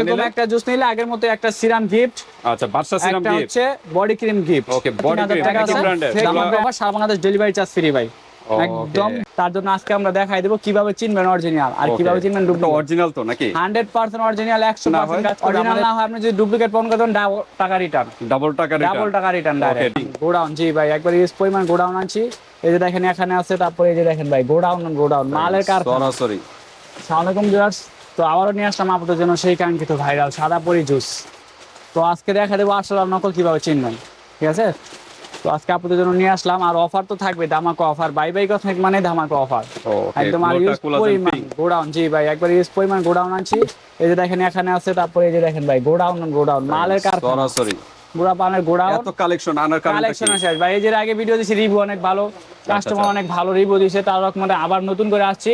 এরকম একটা জুস নিলে আগের মতো একটা সিরাম গিফট আচ্ছা বাদশা সিরাম গিফট হচ্ছে body cream gift Okay, body cream, একই brand এর। সারা বাংলাদেশ ডেলিভারি চার্জ ফ্রি ভাই। একদম তার জন্য আজকে আমরা দেখাই দেবো কীভাবে চিনবেন অরিজিনাল আর কীভাবে চিনবেন ডুপ্লিকেট অরিজিনাল তো নাকি? হান্ড্রেড পার্সেন্ট অরিজিনাল অরিজিনাল না হয় আপনি যদি ডুপ্লিকেট পান করেন ডাবল টাকা রিটার্ন ডাবল টাকা ডাবল টাকা রিটার্ন ডাইরেক্ট গোডাউন জি ভাই একবার ইউজ পরিমাণ গোডাউন আনছি। এই যে দেখেন এখানে আছে তারপরে এই যে দেখেন ভাই গোডাউন গোডাউন মালের কারখানা। সরাসরি ভিউয়ার্স তো আবারও নিয়ে আসলাম আপনাদের জন্য সেই কাঙ্ক্ষিত ভাইরাল সাদা পরি জুস। তো আজকে দেখা দেবো আসলে আর নকল কীভাবে চিনবেন ঠিক আছে? তো আজকে আপনাদের জন্য নিয়ে আসলাম আর অফার তো থাকবে ধামাকা অফার বাই বাই কসমেটিক মানে ধামাকা অফার। একদম আর ইউজ পরিমাণ গোডাউন জি ভাই একবার ইউজ পরিমাণ গোডাউন আনছি। এই যে দেখেন এখানে আছে তারপরে এই যে দেখেন ভাই গোডাউন গোডাউন মালের কারখানা। সরাসরি। গুড়া পানের গোডাউন। এত কালেকশন আনার কালেকশন আছে ভাই এই যে আগে ভিডিও দিয়েছি রিভিউ অনেক ভালো। কাস্টমার অনেক ভালো রিভিউ দিয়েছে তার রকম আবার নতুন করে আসছি।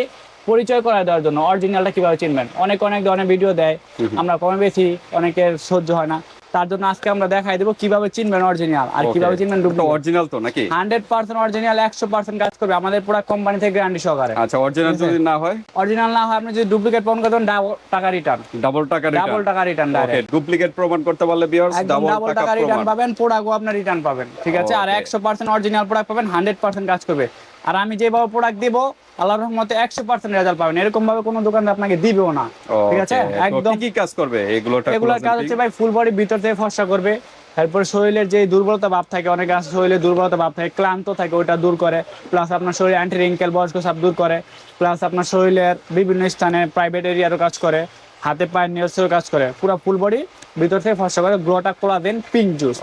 পরিচয় করা দেওয়ার জন্য অরিজিনালটা কীভাবে চিনবেন? অনেক অনেক ধরনের ভিডিও দেয় আমরা কমে বেশি অনেকের সহ্য হয় না। তার জন্য আজকে আমরা দেখাই দেবো কীভাবে চিনবেন অরিজিনাল আর কীভাবে চিনবেন ডুপ্লিকেট অরিজিনাল তো নাকি? হান্ড্রেড পার্সেন্ট অরিজিনাল একশো পার্সেন্ট কাজ করবে। আমাদের পুরো কোম্পানি থেকে গ্যারান্টি সহকারে। আচ্ছা অরিজিনাল যদি না হয়? অরিজিনাল না হয় আপনি যদি ডুপ্লিকেট পান করেন ডাবল টাকা রিটার্ন ডাবল টাকা ডাবল টাকা রিটার্ন ওকে ডাইরেক্ট ডুপ্লিকেট প্রমাণ করতে পারলে ভিউয়ার্স ডাবল টাকা রিটার্ন প্রমাণ। পাবেন প্রোডাক্টও আপনার রিটার্ন পাবেন ঠিক আছে? আর. একশো পার্সেন্ট অরিজিনাল প্রোডাক্ট পাবেন হান্ড্রেড পার্সেন্ট কাজ করবে। আর আমি যেভাবে প্রোডাক্ট দিব আল্লাহর রহমতে একশো পার্সেন্ট রেজাল্ট পাবেন। এরকম ভাবে কোনো দোকান আপনাকে দিবেও না। ঠিক আছে? একদম কি কাজ করবে? এগুলোটা এগুলোর কাজ হচ্ছে ভাই ফুল বডি ভিতর থেকে ফর্সা করবে। তারপরে শরীরের যে দুর্বলতা ভাব থাকে অনেক আছে শরীরে দুর্বলতা ভাব থাকে ক্লান্ত থাকে ওটা দূর করে। প্লাস আপনার শরীরে অ্যান্টি রিঙ্কেল বয়স্ক সব দূর করে। প্লাস আপনার শরীরের বিভিন্ন স্থানে প্রাইভেট এরিয়ারও কাজ করে। হাতে পায়ের নিয়ে কাজ করে। পুরো ফুল বডি ভিতর থেকে ফার্স্ট করে গ্লোটা কোলা দেন পিঙ্ক জুস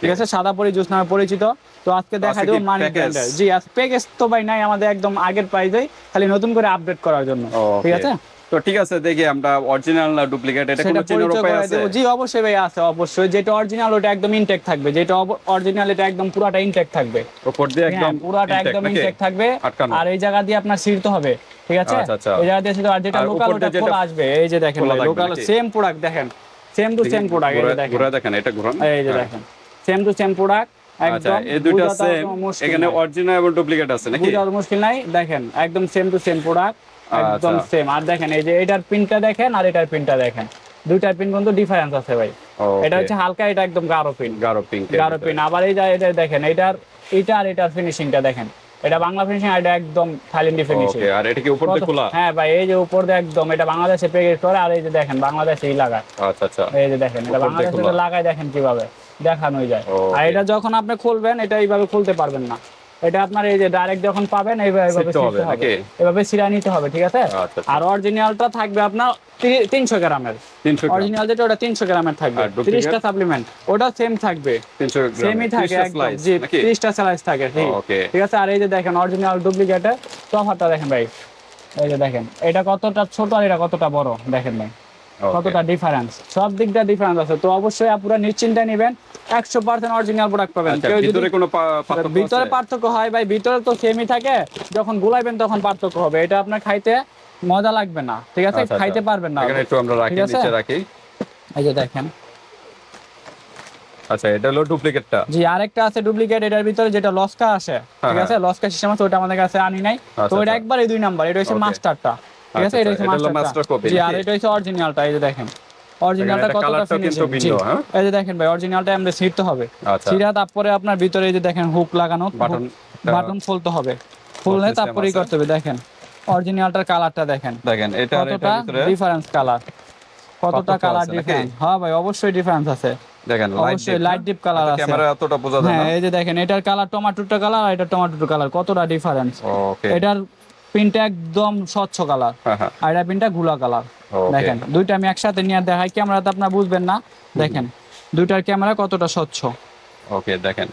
ঠিক আছে? সাদা পরি জুস নামে পরিচিত। তো আজকে দেখা দেবো মানি? জি আজ প্যাকেজ তো ভাই নাই আমাদের একদম আগের প্রাইজেই খালি নতুন করে আপডেট করার জন্য। ঠিক আছে? তো ঠিক আছে দেখি আমরা অরিজিনাল না ডুপ্লিকেট এটা কোনো চেনার উপায় আছে? জি অবশ্যই ভাই আছে অবশ্যই। যেটা অরিজিনাল ওটা একদম ইনটেক থাকবে। যেটা অরিজিনাল এটা একদম পুরাটা ইনটেক থাকবে। উপর দিয়ে একদম হ্যাঁ, পুরাটা একদম ইনটেক থাকবে। আর এই জায়গা দিয়ে আপনার সিরতে হবে ঠিক আছে? আচ্ছা, আচ্ছা। এই জায়গা দিয়ে সিরতে আর যেটা লোকাল ওটা খোলা আসবে। এই যে দেখেন লোকাল সেম প্রোডাক্ট দেখেন। সেম টু সেম প্রোডাক্ট এই দেখেন। ঘুরে দেখেন এটা ঘুরান। এই যে হ্যাঁ। দেখেন। সেম টু সেম প্রোডাক্ট আচ্ছা একদম এই দুইটা সেম এখানে অরিজিনাল এবং ডুপ্লিকেট আছে নাকি? বোঝার মুশকিল নাই। দেখেন একদম সেম টু সেম প্রোডাক্ট একদম আচ্ছা। সেম আর দেখেন এই যে এটার পিনটা দেখেন আর এটার পিনটা দেখেন। দুইটার পিন কিন্তু ডিফারেন্স আছে ভাই। এটা হচ্ছে হালকা এটা একদম গাঢ় পিন গাঢ় পিঙ্ক গাঢ় পিন আবার এই যে এটা দেখেন এটার এটা আর এটার ফিনিশিংটা দেখেন। এটা বাংলা ফিনিশিং আর এটা একদম থাইল্যান্ডি ফিনিশিং ওকে আর এটা কি উপর দিয়ে খোলা? হ্যাঁ ভাই এই যে উপর দিয়ে একদম এটা বাংলাদেশে প্যাকেট করে আর এই যে দেখেন বাংলাদেশেই লাগায়। আচ্ছা আচ্ছা। এই যে দেখেন এটা বাংলাদেশে। লাগায় দেখেন কীভাবে। দেখানোই যায়। আর এটা যখন আপনি খুলবেন এটা এইভাবে খুলতে পারবেন না। এটা আপনার এই যে ডাইরেক্ট যখন পাবেন এইভাবে হবে? এভাবে সিরা নিতে হবে ঠিক আছে? আচ্ছা, আচ্ছা। আর অরিজিনালটা থাকবে আপনার তিনশো গ্রামের। অরিজিনাল যেটা ওটা তিনশো গ্রামের থাকবে? তিরিশটা সাপ্লিমেন্ট ওটা সেম থাকবে। সেমই থাকে জি তিরিশটা স্লাইস থাকে ঠিক আছে আর এই যে দেখেন অরিজিনাল ডুপ্লিকেটে তফাতটা দেখেন ভাই। এই যে দেখেন এটা কতটা ছোট আর এটা কতটা বড়? দেখেন ভাই. কতটা ডিফারেন্স সব দিক দিয়ে ডিফারেন্স আছে। তো অবশ্যই আপনারা নিশ্চিন্তে নেবেন। একশো পার্সেন্ট অরিজিনাল প্রোডাক্ট পাবেন। আচ্ছা কেউ যদি ভিতরে কোনো পার্থক্য ভিতরে পার্থক্য হয় ভাই ভিতরে তো সেমই থাকে। যখন গুলাইবেন তখন পার্থক্য হবে। এটা আপনার খাইতে মজা লাগবে না। ঠিক আছে? আচ্ছা, আচ্ছা। খাইতে পারবেন না। এখানে একটু আমরা রাখি নিচে রাখি। এই যে দেখেন। আচ্ছা এটা হলো ডুপ্লিকেটটা? জি আরেকটা আছে ডুপ্লিকেট। এটার ভিতরে যেটা লস্কা আসে। ঠিক হ্যাঁ, আছে? লস্কা সিস্টেম আছে ওটা আমাদের কাছে আনি নাই। তো এটা। একবারে দুই নাম্বার। এটা হচ্ছে মাস্টারটা। ঠিক আছে? আচ্ছা, এটা আচ্ছা, হচ্ছে master copy জি আর এটা হচ্ছে অরিজিনালটা এই যে দেখেন। অরিজিনালটা কতটা ফিনিশিং? এই যে দেখেন ভাই অরিজিনালটা আমরা ছিঁড়তে হবে। আচ্ছা। ছিঁড়া তারপরে আপনার ভিতরে এই যে দেখেন হুক লাগানো বাটন খুলতে হবে। খুললে তারপরেই করতে হবে দেখেন। অরিজিনালটার কালারটা দেখেন। দেখেন এটা কতটা ডিফারেন্স কালার কতটা কালার? ডিফারেন্স হ্যাঁ ভাই অবশ্যই ডিফারেন্স আছে। দেখেন অবশ্যই লাইট ডিপ কালার আছে। ক্যামেরা এতটা বোঝা যায় হ্যাঁ না। এই যে দেখেন এটার কালার টমেটোটা কালার আর এটা কালার কতটা ডিফারেন্স এটার প্রিন্টটা একদম স্বচ্ছ কালার হ্যাঁ হ্যাঁ। আর এটা প্রিন্টটা ঘোলা কালার দেখেন দুইটা আমি একসাথে নিয়ে দেখাই আপনার বুঝবেন না। দেখেন দুইটার ক্যামেরা কতটা স্বচ্ছ। ওকে দেখেন।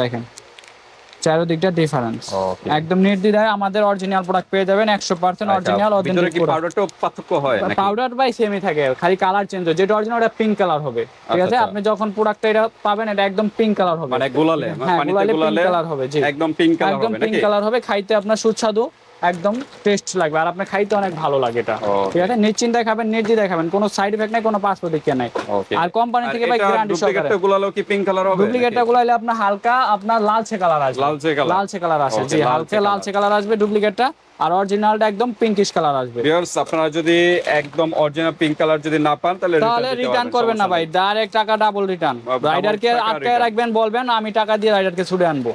দেখেন চারোদিকটা ডিফারেন্স একদম নির্দ্বিধায় আমাদের অরিজিনাল প্রোডাক্ট পেয়ে যাবেন একশো পার্সেন্ট অরিজিনাল ভিতরে পার্থক্য হয় নাকি? পাউডার বাই সেমই থাকে খালি কালার চেঞ্জ হয়। যেটা অরিজিনাল ওটা পিঙ্ক কালার হবে। ঠিক আচ্ছা, আছে? আচ্ছা। আপনি যখন প্রোডাক্টটা এটা পাবেন এটা একদম পিঙ্ক কালার হবে। মানে গোলালে হ্যাঁ পানিতে গোলালে কালার হবে জি। একদম পিঙ্ক কালার একদম পিঙ্ক কালার হবে খাইতে আপনার সুস্বাদু। একদম টেস্ট লাগবে। আর আপনার খাইতে অনেক ভালো লাগে এটা। ঠিক আছে? নিশ্চিন্তায় খাবেন নির্দ্বিধায় খাবেন। কোনো সাইড এফেক্ট নাই কোনো পার্শ্ব দিকে নাই। আর কোম্পানি থেকে ভাই গ্যারান্টি সহকারে এটা গুলালো কি পিঙ্ক কালার হবে? ডুপ্লিকেটটা গুলাইলে আপনার হালকা আপনার লালচে কালার আসবে। লালচে কালার লালচে কালার আসবে জি হালকা। লালচে কালার আসবে ডুপ্লিকেটটা আর অরিজিনালটা একদম পিঙ্কিশ কালার আসবে। ভিউয়ার্স আপনারা যদি একদম অরিজিনাল পিঙ্ক কালার যদি না পান তাহলে তাহলে রিটার্ন করবেন না ভাই ডাইরেক্ট টাকা ডাবল রিটার্ন রাইডারকে টাকা আটকায় return। রাখবেন বলবেন আমি টাকা দিয়ে রাইডারকে ছুটে আনব।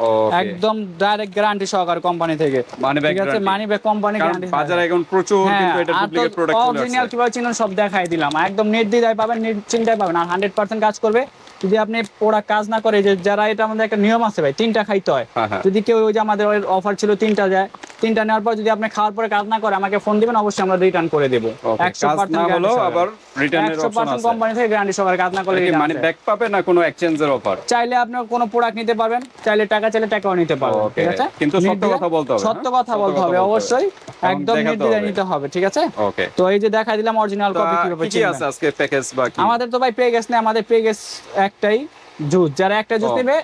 একদম ডাইরেক্ট গ্যারান্টি সহকারে কোম্পানি থেকে। Back ঠিক আছে মানি ব্যাক কোম্পানি গ্যারান্টি বাজারে এখন প্রচুর কিন্তু এটা ডুপ্লিকেট প্রোডাক্ট অরিজিনাল কীভাবে চিনুন সব দেখাই দিলাম। একদম নির্দ্বিধায় পাবেন নিশ্চিন্তায় পাবেন আর হান্ড্রেড পার্সেন্ট কাজ করবে। যদি আপনি প্রোডাক্ট কাজ না করে যে যারা এটা আমাদের একটা নিয়ম আছে ভাই তিনটা খাইতে হয়। হ্যাঁ হ্যাঁ। যদি কেউ ওই যে আমাদের অফার ছিল তিনটা যায় তিনটা নেওয়ার পর যদি আপনি খাওয়ার পরে কাজ না করে আমাকে ফোন দিবেন অবশ্যই আমরা রিটার্ন করে দেবো। হলো আবার রিটার্নের অপশন কোম্পানি থেকে গ্যারান্টি সহকারে কাজ না করলে মানি। ব্যাক পাবে না কোনো এক্সচেঞ্জের অফার চাইলে আপনি কোনো প্রোডাক্ট নিতে পারবেন চাইলে টাকা চাইলে টাকাও নিতে পারবেন ঠিক আছে? কিন্তু সত্য কথা বলতে হবে, সত্য হ্যাঁ? কথা বলতে হবে অবশ্যই। একদম নির্দ্বিধায় নিতে হবে ঠিক আছে? ওকে তো এই যে দেখাই দিলাম অরিজিনাল কপি কীভাবে কি আছে আজকে প্যাকেজ বা কি? আমাদের তো ভাই পেয়ে গেছে না আমাদের পেয়ে গেছে একটাই জুস। যারা একটা জুস নেবে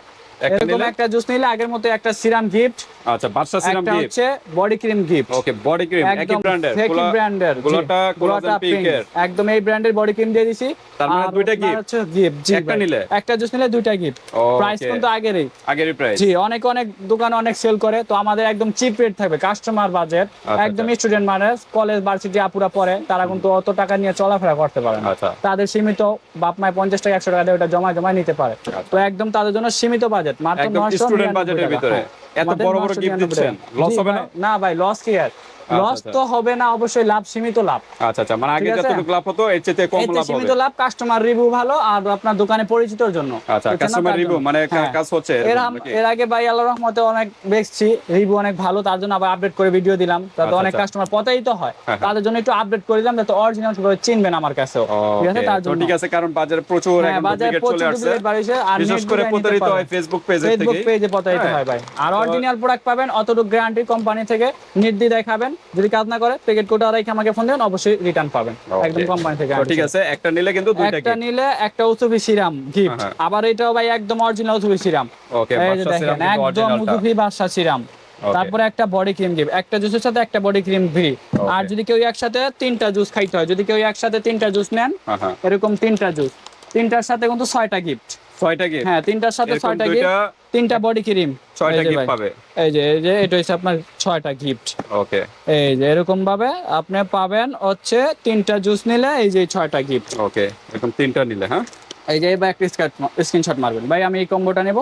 এরকম একটা জুস নিলে আগের মতো একটা সিরাম গিফট আচ্ছা বাদশা সিরাম গিফট হচ্ছে body cream gift okay body cream একই ব্র্যান্ডের একই ব্র্যান্ডের গুলাটা কোলাজেন পিঙ্কের একদম এই ব্র্যান্ডের বডি ক্রিম দিয়ে দিছি। তার মানে দুইটা আপনার হচ্ছে gift, জি একটা নিলে? একটা জুস নিলে দুইটা গিফট প্রাইস কিন্তু আগেরই। আগেরই প্রাইস জি অনেক অনেক দোকানে অনেক সেল করে তো আমাদের একদম চিপ রেট থাকবে কাস্টমার বাজেট আচ্ছা, একদম স্টুডেন্ট মানুষ কলেজ ভার্সিটি আপুরা পড়ে তারা কিন্তু অত টাকা নিয়ে চলাফেরা করতে পারে না। আচ্ছা। তাদের সীমিত বাপ মায় পঞ্চাশ টাকা একশো টাকা দিয়ে ওটা জমা জমা নিতে পারে। তো একদম তাদের জন্য সীমিত বাজেট মাত্র 900 স্টুডেন্ট বাজেটের ভিতরে। এত বড় বড় গিফট দিচ্ছেন, লস হবে না? না ভাই লস কি আর লস আচ্ছা। তো হবে না অবশ্যই লাভ সীমিত লাভ আচ্ছা আচ্ছা মানে আগে যতটুকু লাভ হতো এর চেয়ে কম লাভ হবে সীমিত লাভ কাস্টমার রিভিউ ভালো আর আপনার দোকানে পরিচিতর জন্য আচ্ছা কাস্টমার রিভিউ মানে হ্যাঁ। কাজ হচ্ছে এর? এর আগে ভাই আল্লাহ রহমতে অনেক দেখছি রিভিউ অনেক ভালো তার জন্য আবার আপডেট করে ভিডিও দিলাম তাতে আচ্ছা, অনেক আচ্ছা। কাস্টমার প্রতারিত হয় হ্যাঁ, হ্যাঁ। তাদের জন্য একটু আপডেট করে দিলাম যাতে অরিজিনাল ভাবে চিনবেন আমার কাছেও ঠিক আছে তার জন্য ঠিক আছে কারণ বাজারে প্রচুর এখন বাজারে ডুপ্লিকেট চলে আসছে বাড়িয়েছে, আর বিশেষ করে প্রতারিত হয়। ফেসবুক পেজের ফেসবুক পেজে প্রতারিত হ্যাঁ। হয় ভাই আর অরিজিনাল প্রোডাক্ট পাবেন অতটুকু গ্যারান্টি কোম্পানি থেকে নির্দ্বিধায় খাবেন যদি কাজ না করে প্যাকেট কোটা রেখে আমাকে ফোন দেবেন অবশ্যই রিটার্ন পাবেন. একদম কোম্পানি থেকে ঠিক আছে একটা নিলে কিন্তু দুইটা একটা নিলে একটা উসুফি সিরাম গিফট হ্যাঁ। আবার এটাও ভাই একদম অরিজিনাল উসুফি সিরাম। ওকে একদম উসুফি বাদশা সিরাম তারপরে একটা বডি ক্রিম গিফট একটা জুসের সাথে একটা বডি ক্রিম ফ্রি আর যদি কেউ একসাথে তিনটা জুস খাইতে হয় যদি কেউ একসাথে তিনটা জুস নেন হ্যাঁ হ্যাঁ। এরকম তিনটা জুস তিনটার সাথে কিন্তু ছয়টা গিফট ছয়টা গিফট হ্যাঁ তিনটার সাথে ছয়টা গিফট তিনটা বডি ক্রিম ছয়টা গিফট পাবে। এই যে এই যে এটা হচ্ছে আপনার ছয়টা গিফট ওকে। এই যে এরকম ভাবে আপনি পাবেন হচ্ছে তিনটা জুস নিলে এই যে ছয়টা গিফট ওকে এরকম তিনটা নিলে হ্যাঁ? এই যে এবার একটা স্ক্রিনশট মারবেন। ভাই আমি এই কম্বোটা নেব।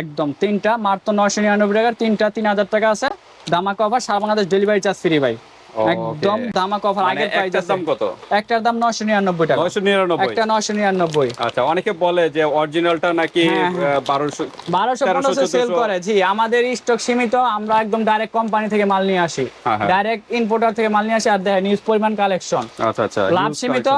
একদম তিনটা মাত্র নয়শো নিরানব্বই টাকার তিনটা তিন হাজার টাকা আছে। দামাক অফার সারা বাংলাদেশ ডেলিভারি চার্জ ফ্রি ভাই. একদম দামা অফার মানে আগের প্রাইস দাম কত? একটার দাম নয়শো নিরানব্বই টাকা। নয়শো নিরানব্বই? একটা নয়শো নিরানব্বই। আচ্ছা অনেকে বলে যে অরিজিনালটা নাকি হ্যাঁ, হ্যাঁ। বারোশো বারোশো 1300, সেল করে। জি আমাদের স্টক সীমিত আমরা একদম ডাইরেক্ট কোম্পানি থেকে মাল নিয়ে আসি। হ্যাঁ, হ্যাঁ। ডাইরেক্ট ইম্পোর্টার থেকে মাল নিয়ে আসি আর দেখেন নিউজ পরিমাণ কালেকশন আচ্ছা আচ্ছা লাভ সীমিত।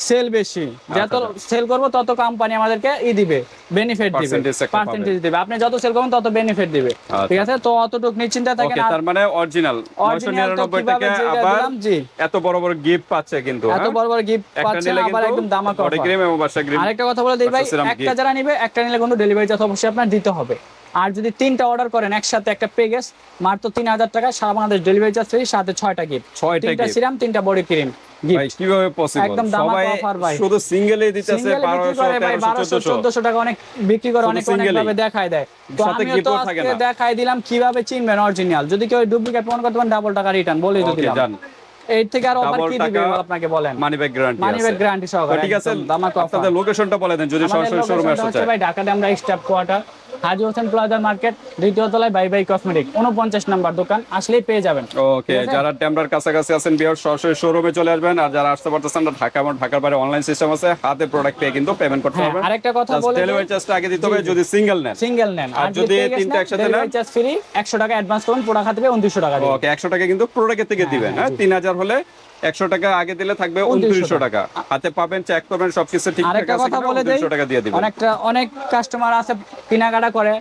সেল বেশি। যত সেল করব তত কোম্পানি আমাদেরকে ই দিবে বেনিফিট দিবে। পার্সেন্টেজ দিবে। আপনি যত সেল করবেন তত বেনিফিট দিবে। আচ্ছা। ঠিক আছে? তো অতটুকু নিশ্চিন্তা থাকেন। তার মানে অরিজিনাল নয়শো Original তো নিরানব্বই কীভাবে টাকা আবার জি। এত বড় বড় গিফট পাচ্ছে কিন্তু এত হ্যাঁ? বড় বড় গিফট নিলে আবার একদম বাসা ক্রিম আরেকটা কথা বলে দিই ভাই আচ্ছা, একটা যারা নিবে একটা নিলে কিন্তু ডেলিভারি চার্জ অবশ্যই আপনার দিতে হবে। আর যদি তিনটা অর্ডার করেন একসাথে একটা পেগেস মাত্র তিন হাজার টাকা সারা বাংলাদেশ ডেলিভারি চার্জ ফ্রি সাথে ছয়টা গিফট তিনটা সিরাম তিনটা বডি ক্রিম কীভাবে পসিবল সবাই শুধু সিঙ্গেলে দিতেছে 1200 করে ভাই 1300 বারোশো 1400 টাকা অনেক বিক্রি করে অনেক অনেক ভাবে দেখায় দেয়। তো সাথে তো আজকে না। দিলাম কীভাবে চিনবেন অরিজিনাল যদি কেউ ডুপ্লিকেট প্রমাণ করতে পারেন ডাবল টাকা রিটার্ন বলেই তো ওকে দিলাম। এর থেকে আর অফার কি দিবে টাকা আপনাকে বলেন? Money back guarantee money back guarantee সহকারে ঠিক আছে আপনাদের লোকেশনটা বলে দেন যদি সরাসরি শোরুমে আসতে চায়। ভাই ঢাকাতে আমরা staff quarter. Haji Hossain plaza market দ্বিতীয় তলায় বাই বাই কসমেটিক উনপঞ্চাশ নাম্বার দোকান আসলেই পেয়ে যাবেন। ওকে যারা ট্যাম্বরার কাছাকাছি আছেন বিয়ার সরাসরি শোরুমে চলে আসবেন আর যারা আসতে পারতেছেন না ঢাকা এবং ঢাকার বাইরে অনলাইন সিস্টেম আছে হাতে প্রোডাক্ট পেয়ে কিন্তু পেমেন্ট করতে হ্যাঁ, পারবেন। আরেকটা কথা বলে ডেলিভারি চার্জটা আগে দিতে হবে যদি সিঙ্গেল নেন। সিঙ্গেল নেন। আর যদি তিনটা একসাথে ডেলিভারি নেন? চার্জ ফ্রি একশো টাকা অ্যাডভান্স করুন পুরা খাতে উনত্রিশশো টাকা দিবেন। ওকে একশো টাকা কিন্তু প্রোডাক্টের থেকে দিবেন হ্যাঁ তিন হাজার হলে একশো টাকা আগে দিলে থাকবে উনত্রিশশো টাকা। হাতে পাবেন চেক করবেন সবকিছু ঠিক আরেকটা কথা বলে দেই টাকা দিয়ে দিবেন অনেকটা অনেক কাস্টমার আছে কেনাকাটা করে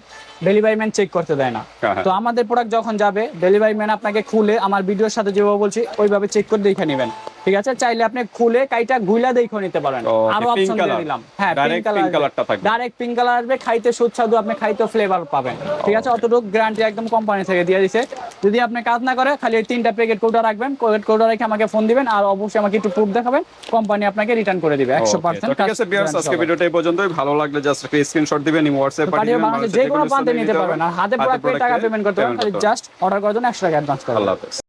ডেলিভারি ম্যান চেক করতে দেয় না। হ্যাঁ, হ্যাঁ। তো আমাদের প্রোডাক্ট যখন যাবে ডেলিভারি ম্যান আপনাকে খুলে আমার ভিডিওর সাথে যেভাবে বলছি ওইভাবে চেক করে দেখে নেবেন। ঠিক আছে? চাইলে আপনি খুলে কাইটা গুইলা দেখে নিতে পারেন। আরও অপশন দিয়ে দিলাম। হ্যাঁ pink colourটা থাকবে। ডাইরেক্ট পিঙ্ক কালার আসবে খাইতে সুস্বাদু আপনি খাইতে ফ্লেভার পাবেন। ঠিক আছে? অতটুকু গ্যারান্টি একদম কোম্পানি থেকে দিয়ে দিছে। যদি আপনি কাজ না করে খালি এই তিনটা প্যাকেট কোডা রাখবেন প্যাকেট কোডা রেখে আমাকে ফোন দিবেন আর অবশ্যই আমাকে একটু প্রুফ দেখাবেন কোম্পানি আপনাকে রিটার্ন করে দিবে একশো Okay, তো ঠিক আছে বিয়ার্স আজকে ভিডিওটা এই পর্যন্তই। ভালো লাগলে জাস্ট একটা স্ক্রিনশট দিবেন হোয়াটসঅ্যাপ পাঠিয়ে পাঠিয়ে বাংলাদেশের যে কোনো প্রান্তে নিতে পারবেন আর হাতে প্রোডাক্ট টাকা পেমেন্ট করতে পারবেন খালি জাস্ট অর্ডার করার জন্য একশো টাকা অ্যাডভান্স করবেন আল্লাহ হাফেজ।